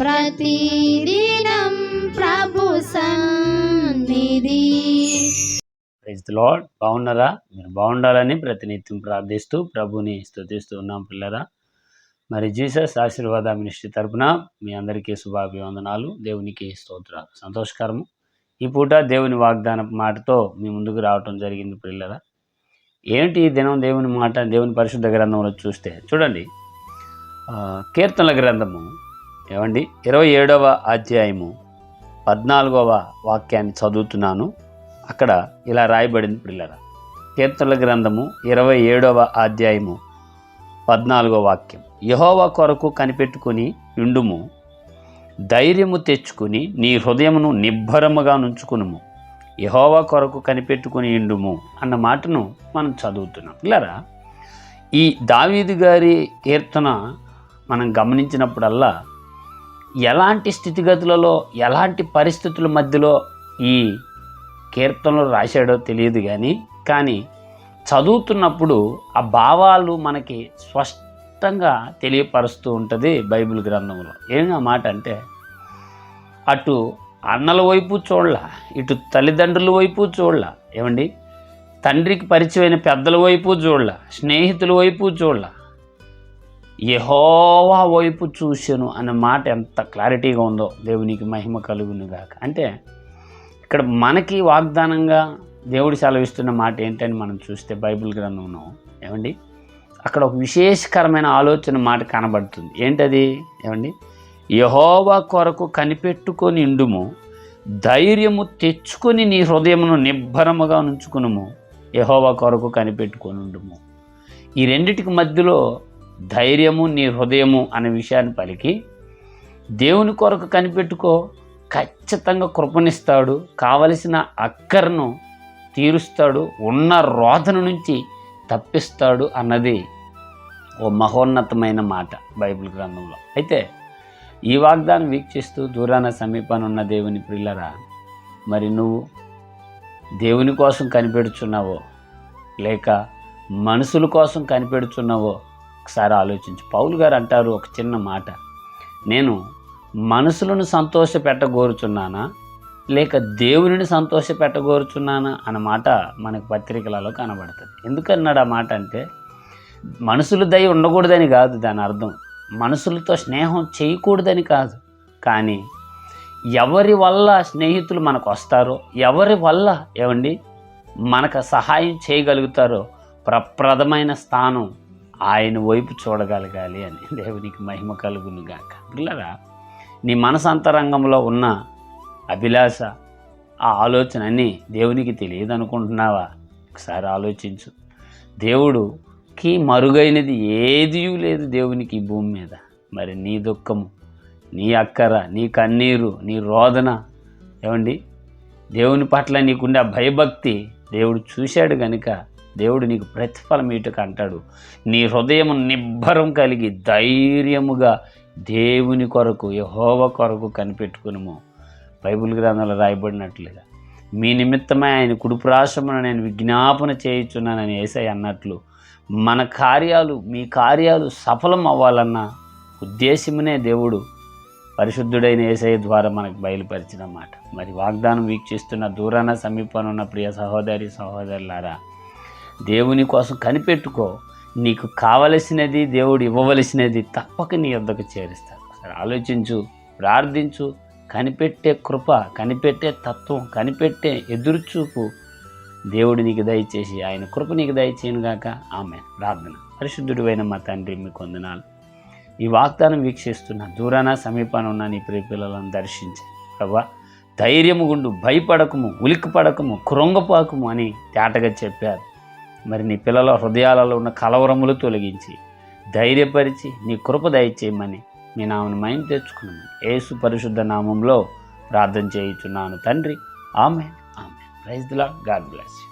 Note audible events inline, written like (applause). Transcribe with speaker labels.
Speaker 1: ప్రతిదినం ప్రభు సన్నిధి.
Speaker 2: Praise the lord బాగున్నారా? మీరు బాగుండాలని ప్రతినిత్యం ప్రార్థిస్తూ ప్రభుని స్తుతిస్తూ ఉన్నాం పిల్లరా. మరి జీసస్ ఆశీర్వాద మినిస్ట్రీ తరపున మీ అందరికీ శుభాభివందనాలు. దేవునికి స్తోత్రాలు. సంతోషకరము. ఈ పూట దేవుని వాగ్దాన మాటతో మీ ముందుకు రావటం జరిగింది పిల్లరా. ఏంటి ఈ దినం దేవుని మాట? దేవుని పరిశుద్ధ గ్రంథంలో చూస్తే చూడండి. కీర్తనల గ్రంథము ఏమండి? ఇరవై ఏడవ అధ్యాయము పద్నాలుగవ వాక్యాన్ని చదువుతున్నాను. అక్కడ ఇలా రాయబడింది పిల్లల కీర్తనల గ్రంథము ఇరవై ఏడవ అధ్యాయము పద్నాలుగో వాక్యం. యహోవ కొరకు కనిపెట్టుకుని ఉండుము ధైర్యము తెచ్చుకుని నీ హృదయమును నిబ్బరముగా నుంచుకునుము. యహోవ కొరకు కనిపెట్టుకుని ఉండుము అన్న మాటను మనం చదువుతున్నాం. ఇలారా ఈ దావీదు గారి కీర్తన మనం గమనించినప్పుడల్లా ఎలాంటి స్థితిగతులలో ఎలాంటి పరిస్థితుల మధ్యలో ఈ కీర్తనలు రాశాడో తెలియదు కానీ కానీ చదువుతున్నప్పుడు ఆ భావాలు మనకి స్పష్టంగా తెలియపరుస్తూ ఉంటుంది బైబిల్ గ్రంథంలో. ఏమి ఆ మాట అంటే అటు అన్నల వైపు చూడల ఇటు తల్లిదండ్రుల వైపు చూడల. ఏమండి? తండ్రికి పరిచయమైన పెద్దల వైపు చూడల స్నేహితుల వైపు చూడలా. యహోవా వైపు చూశాను అనే మాట ఎంత క్లారిటీగా ఉందో దేవునికి మహిమ కలుగునుగాక అంటే ఇక్కడ మనకి వాగ్దానంగా దేవుడు సెలవిస్తున్న మాట ఏంటని మనం చూస్తే బైబిల్ గ్రంథంలో ఏమండి? అక్కడ ఒక విశేషకరమైన ఆలోచన మాట కనబడుతుంది. ఏంటది? ఏమండి? యహోవా కొరకు కనిపెట్టుకొని ఇండుము ధైర్యము తెచ్చుకొని నీ హృదయమును నిబ్బరముగా ఉంచుకునుము యహోవా కొరకు కనిపెట్టుకొని ఉండుము. ఈ రెండిటికి మధ్యలో ధైర్యము నీ హృదయము అనే విషయాన్ని పలికి దేవుని కొరకు కనిపెట్టుకో ఖచ్చితంగా కృపనిస్తాడు కావలసిన అక్కరను తీరుస్తాడు ఉన్న రోధన నుంచి తప్పిస్తాడు అన్నది ఓ మహోన్నతమైన మాట బైబిల్ గ్రంథంలో. అయితే ఈ వాగ్దానం వీక్షిస్తూ దూరాన సమీపాన ఉన్న దేవుని ప్రిల్లరా మరి నువ్వు దేవుని కోసం కనిపెడుచున్నావో లేక మనుషుల కోసం కనిపెడుచున్నావో ఒకసారి ఆలోచించు. పౌలు గారు అంటారు ఒక చిన్న మాట. నేను మనసులను సంతోష పెట్టగోరుచున్నానా? లేక దేవునిని సంతోష పెట్టగోరుచున్నానా? అన్నమాట మనకు పత్రికలలో కనబడుతుంది. ఎందుకన్నాడు ఆ మాట అంటే మనుషులు దయ ఉండకూడదని కాదు దాని అర్థం. మనుషులతో స్నేహం చేయకూడదని కాదు. కానీ ఎవరి వల్ల స్నేహితులు మనకు వస్తారో ఎవరి వల్ల ఏమండి? మనకు సహాయం చేయగలుగుతారో ప్రప్రదమైన స్థానం ఆయన వైపు చూడగలగాలి అని. (laughs) దేవునికి మహిమ కలుగును గాక. పిల్లరా నీ మనసంతరంగంలో ఉన్న అభిలాష ఆ ఆలోచన అన్నీ దేవునికి తెలియదు అనుకుంటున్నావా? ఒకసారి ఆలోచించు. దేవుడుకి మరుగైనది ఏదీ లేదు దేవునికి ఈ భూమి మీద. మరి నీ దుఃఖము నీ అక్కర నీ కన్నీరు నీ రోదన ఏమండి? దేవుని పట్ల నీకుండే ఆ భయభక్తి దేవుడు చూశాడు కనుక దేవుడు నీకు ప్రతిఫలం ఇటుక అంటాడు. నీ హృదయం నిబ్బరం కలిగి ధైర్యముగా దేవుని కొరకు యహోవ కొరకు కనిపెట్టుకునుము. బైబిల్ గ్రంథంలో రాయబడినట్లుగా మీ నిమిత్తమే ఆయన కుడుపురాశమును నేను విజ్ఞాపన చేయుచున్నానని ఏసై అన్నట్లు మన కార్యాలు మీ కార్యాలు సఫలం అవ్వాలన్న ఉద్దేశమునే దేవుడు పరిశుద్ధుడైన ఏసఐ ద్వారా మనకు బయలుపరిచిన మాట. మరి వాగ్దానం వీక్షిస్తున్న దూరాన సమీపంలో ఉన్న ప్రియ సహోదరి సహోదరులారా దేవుని కోసం కనిపెట్టుకో. నీకు కావలసినది దేవుడు ఇవ్వవలసినది తప్పక నీ వద్దకు చేరుస్తాడు. సరే ఆలోచించు ప్రార్థించు కనిపెట్టే కృప కనిపెట్టే తత్వం కనిపెట్టే ఎదురుచూపు. దేవుడు నీకు దయచేసి ఆయన కృప నీకు దయచేయను గాక. ఆమె ప్రార్థన. పరిశుద్ధుడివైన మా తండ్రి మీకు వందనాలు. ఈ వాగ్దానం వీక్షిస్తున్న దూరాన సమీపాన ఉన్న నీ ప్రియ పిల్లలను దర్శించి. ప్రభా ధైర్యము గుండు భయపడకము ఉలిక్కిపడకము కృంగపాకము అని తేటగా చెప్పారు. మరి నీ పిల్లల హృదయాలలో ఉన్న కలవరములు తొలగించి ధైర్యపరిచి నీ కృప దయచేయమని మీ నామను మైండ్ తెచ్చుకున్నాను ఏసు పరిశుద్ధ నామంలో ప్రార్థన చేయుచున్నాను తండ్రి. ఆమె ఆమె ప్రైజ్ దిలా గాడ్ బ్లెస్ యూ.